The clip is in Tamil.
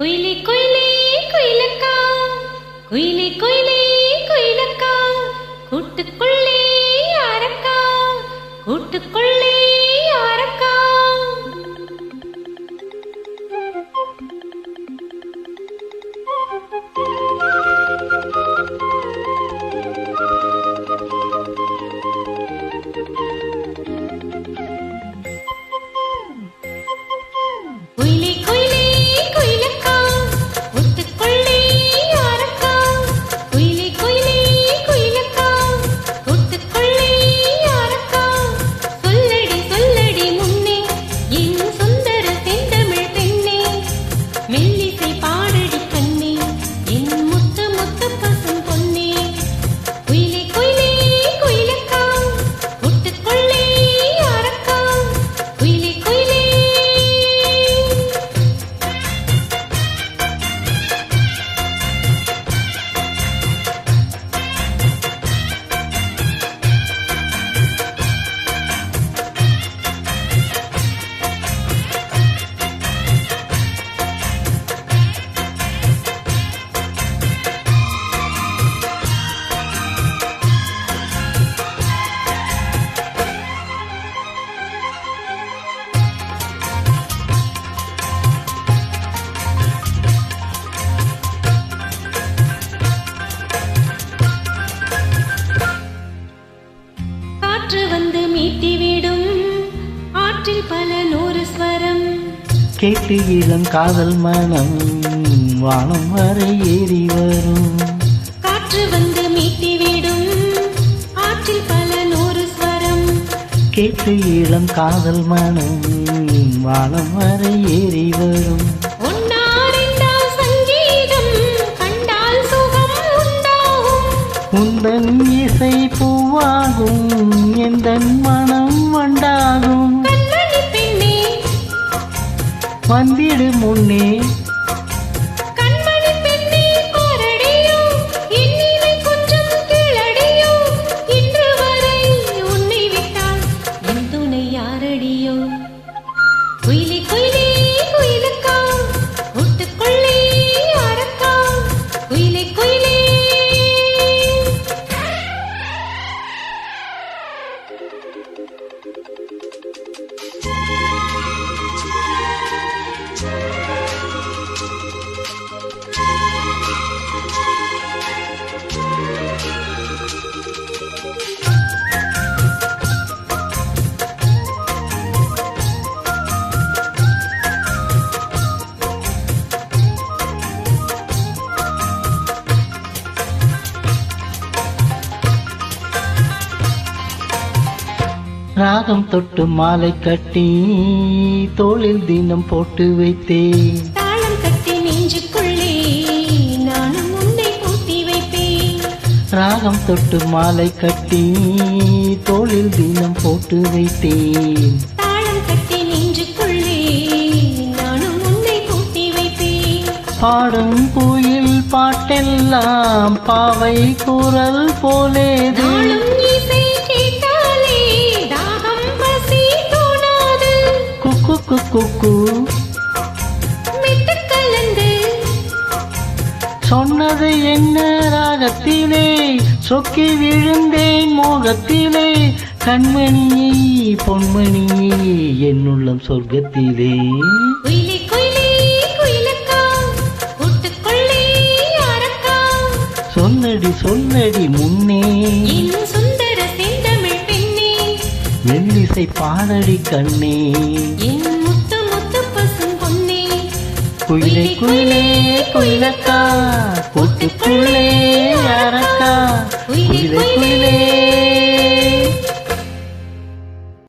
குயிலி குயிலி குயிலக்கா. குயிலி குயிலி குயிலக்கா. கூட்டுக்குள்ளே யாரக்கா? கூட்டுக்குள்ளே கேட்டு இளம் காதல் மனம் வானம் வரை ஏறி வரும். காற்று வந்து மீட்டிவிடும். ஆற்றில் பல நூறு ஸ்வரம். கேட்டு இளம் காதல் மனம் வானம் வரை ஏறி வரும். உந்தன் இசை பூவாகும் எந்த மனம் வண்டாகும். வந்திடு முன்னே. ராகம் தொட்டு மாலை கட்டி தோளில் தினம் போட்டு வைத்தேன். தாளம் கட்டி நெஞ்சுக்குள்ளே நானும் உன்னை பூட்டி வைப்பேன். ராகம் தொட்டு மாலை கட்டி தோளில் தினம் போட்டு வைத்தேன். தாளம் கட்டி நெஞ்சுக்குள்ளே நானும் உன்னை பூட்டி வைப்பேன். பாடும் குயில் பாட்டெல்லாம் பாவை குரல் போலேது. குக்கு சொன்னது என்ன ராகத்திலே? சொக்கி விழுந்தேன் மோகத்திலே. கண்மணியே பொன்மணியே என்னுள்ளம் சொர்க்கத்திலே. சொல்லடி சொல்லடி முன்னே. சுந்தர செந்தமிழ் பெண்ணே. மெல்லிசை பாடடி கண்ணே. குயிலே குயிலே குயிலக்கா